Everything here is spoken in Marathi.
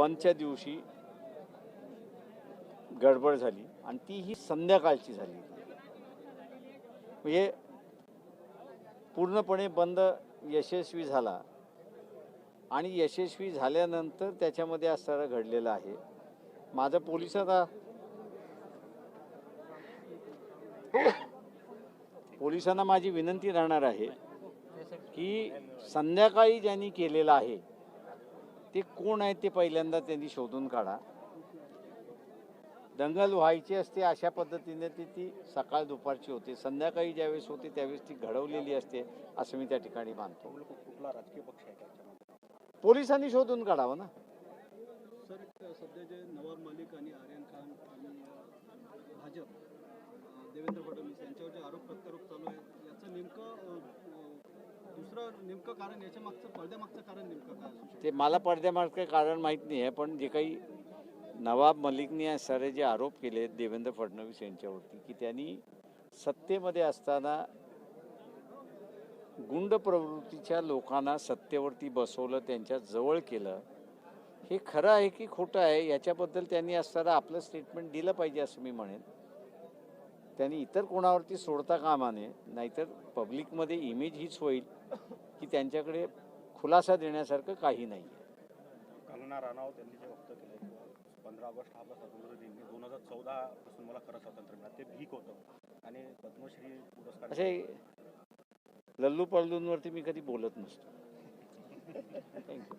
बंदच्या दिवशी गडबड झाली आणि ती ही संध्याकाळची झाली. म्हणजे पूर्णपणे बंद यशस्वी झाला आणि यशस्वी झाल्यानंतर त्याच्यामध्ये असणारं घडलेलं आहे. माझं पोलिसांना पोलिसांना माझी विनंती राहणार आहे की संध्याकाळी ज्यांनी केलेलं आहे ते कोण आहे ते पहिल्यांदा त्यांनी शोधून काढा. दंगल व्हायची असते अशा पद्धतीने ती ती सकाळ दुपारची होते. संध्याकाळी ज्यावेळेस होते त्यावेळेस ती घडवलेली असते असं मी त्या ठिकाणी मानतो. कुठला राजकीय पक्ष आहे त्याच्यामध्ये. पोलिसांनी शोधून काढावं ना. सर सध्या जे नवाब मलिक आणि आर्यन खान आणि भाजप देवेंद्र फडणवीस यांच्यावर जे आरोप प्रत्यारोप चालू आहे याचं नेमकं दुसरं नेमकं कारण याच्या मागचं पडद्यामागचं कारण नेमकं काय ते मला पडद्यामागचं कारण माहीत नाही आहे पण जे काही नवाब मलिकने या सारे जे आरोप केले देवेंद्र फडणवीस यांच्यावरती की त्यांनी सत्तेमध्ये असताना गुंड प्रवृत्तीच्या लोकांना सत्तेवरती बसवलं त्यांच्या जवळ केलं हे खरं आहे की खोटं आहे? याच्याबद्दल त्यांनी असताना आपलं स्टेटमेंट दिलं पाहिजे असं मी म्हणेन. त्यांनी इतर कोणावरती सोडता कामा नये नाहीतर पब्लिकमध्ये इमेज हीच होईल की त्यांच्याकडे खुलासा देण्यासारखं काही नाही आहे कंगना राणावत यांनी जे वक्तव्य केलं पंधरा ऑगस्ट हा स्वातंत्र्य दिन दोन हजार चौदा पासून मला खरं स्वातंत्र्य मिळालं. ते भीक होतं. आणि पद्मश्री पुरस्कार असे लल्लू पल्लूंवरती मी कधी बोलत नसतो. थँक्यू